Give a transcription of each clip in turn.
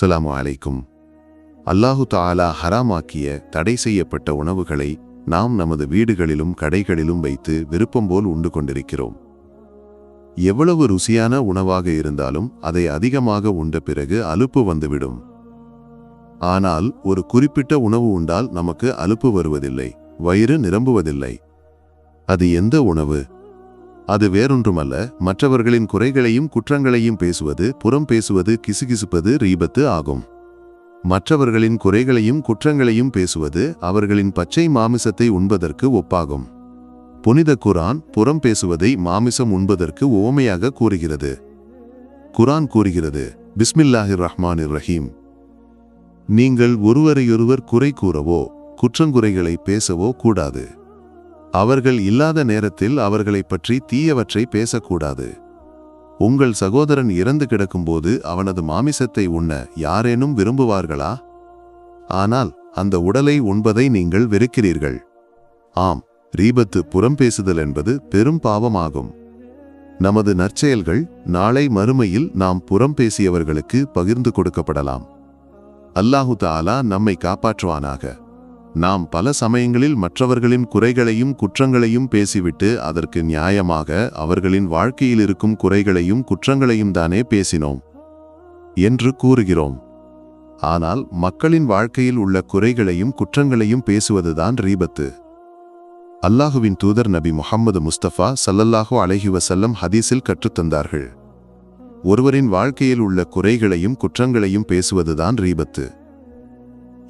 அஸ்ஸலாமு அலைக்கும். அல்லாஹு தாலா ஹராமாக்கிய தடை செய்யப்பட்ட உணவுகளை நாம் நமது வீடுகளிலும் கடைகளிலும் வைத்து விருப்பம் போல் உண்டு கொண்டிருக்கிறோம். எவ்வளவு ருசியான உணவாக இருந்தாலும் அதை அதிகமாக உண்ட பிறகு அலுப்பு வந்துவிடும். ஆனால் ஒரு குறிப்பிட்ட உணவு உண்டால் நமக்கு அலுப்பு வருவதில்லை வயிறு நிரம்புவதில்லை. அது எந்த உணவு? அது வேறொன்றுமல்ல மற்றவர்களின் குறைகளையும் குற்றங்களையும் பேசுவது புறம் பேசுவது கிசுகிசுப்பது ரீபத்து ஆகும். மற்றவர்களின் குறைகளையும் குற்றங்களையும் பேசுவது அவர்களின் பச்சை மாமிசத்தை உண்பதற்கு ஒப்பாகும். புனித குரான் புறம் பேசுவதை மாமிசம் உண்பதற்கு ஓமையாக கூறுகிறது. குரான் கூறுகிறது பிஸ்மில்லாஹிர் ரஹ்மானிர் ரஹீம் நீங்கள் ஒருவரையொருவர் குறை கூறவோ குற்றங்குறைகளை பேசவோ கூடாது. அவர்கள் இல்லாத நேரத்தில் அவர்களைப் பற்றி தீயவற்றை பேசக்கூடாது. உங்கள் சகோதரன் இறந்து கிடக்கும்போது அவனது மாமிசத்தை உண்ண யாரேனும் விரும்புவார்களா? ஆனால் அந்த உடலை உண்பதை நீங்கள் வெறுக்கிறீர்கள். ஆம் ரீபத்து புறம் பேசுதல் என்பது பெரும் பாவமாகும். நமது நற்செயல்கள் நாளை மறுமையில் நாம் புறம் பேசியவர்களுக்கு பகிர்ந்து கொடுக்கப்படலாம். அல்லாஹு தாலா நம்மை காப்பாற்றுவானாக. நாம் பல சமயங்களில் மற்றவர்களின் குறைகளையும் குற்றங்களையும் பேசிவிட்டு அதற்கு நியாயமாக அவர்களின் வாழ்க்கையில் இருக்கும் குறைகளையும் குற்றங்களையும் தானே பேசினோம் என்று கூறுகிறோம். ஆனால் மக்களின் வாழ்க்கையில் உள்ள குறைகளையும் குற்றங்களையும் பேசுவதுதான் ரீபத்து. அல்லாஹுவின் தூதர் நபி முஹம்மது முஸ்தபா சல்லல்லாஹு அலைஹி வசல்லம் ஹதீஸில் கற்றுத்தந்தார்கள் ஒருவரின் வாழ்க்கையில் உள்ள குறைகளையும் குற்றங்களையும் பேசுவதுதான் ரீபத்து.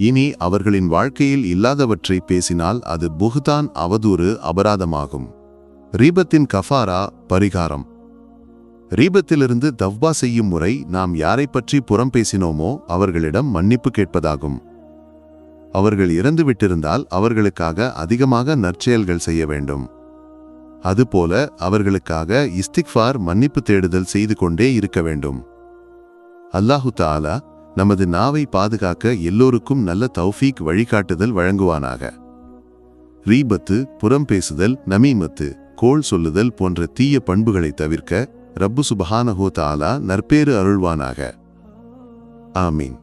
இனி அவர்களின் வாழ்க்கையில் இல்லாதவற்றை பேசினால் அது புகுதான் அவதூறு அபராதமாகும். ரீபத்தின் கஃபாரா பரிகாரம். ரீபத்திலிருந்து தவ்பா செய்யும் முறை நாம் யாரை பற்றி புறம் பேசினோமோ அவர்களிடம் மன்னிப்பு கேட்பதாகும். அவர்கள் இறந்துவிட்டிருந்தால் அவர்களுக்காக அதிகமாக நற்செயல்கள் செய்ய வேண்டும். அதுபோல அவர்களுக்காக இஸ்திக்ஃபார் மன்னிப்பு தேடுதல் செய்து கொண்டே இருக்க வேண்டும். அல்லாஹு தாலா நமது நாவை பாதுகாக்க எல்லோருக்கும் நல்ல தௌஃபீக் வழிகாட்டுதல் வழங்குவானாக. ரீபத்து புறம் பேசுதல் நமீமத்து கோள் சொல்லுதல் போன்ற தீய பண்புகளை தவிர்க்க ரப்பு சுபஹானஹோ தாலா நற்பேறு அருள்வானாக. ஆமீன்.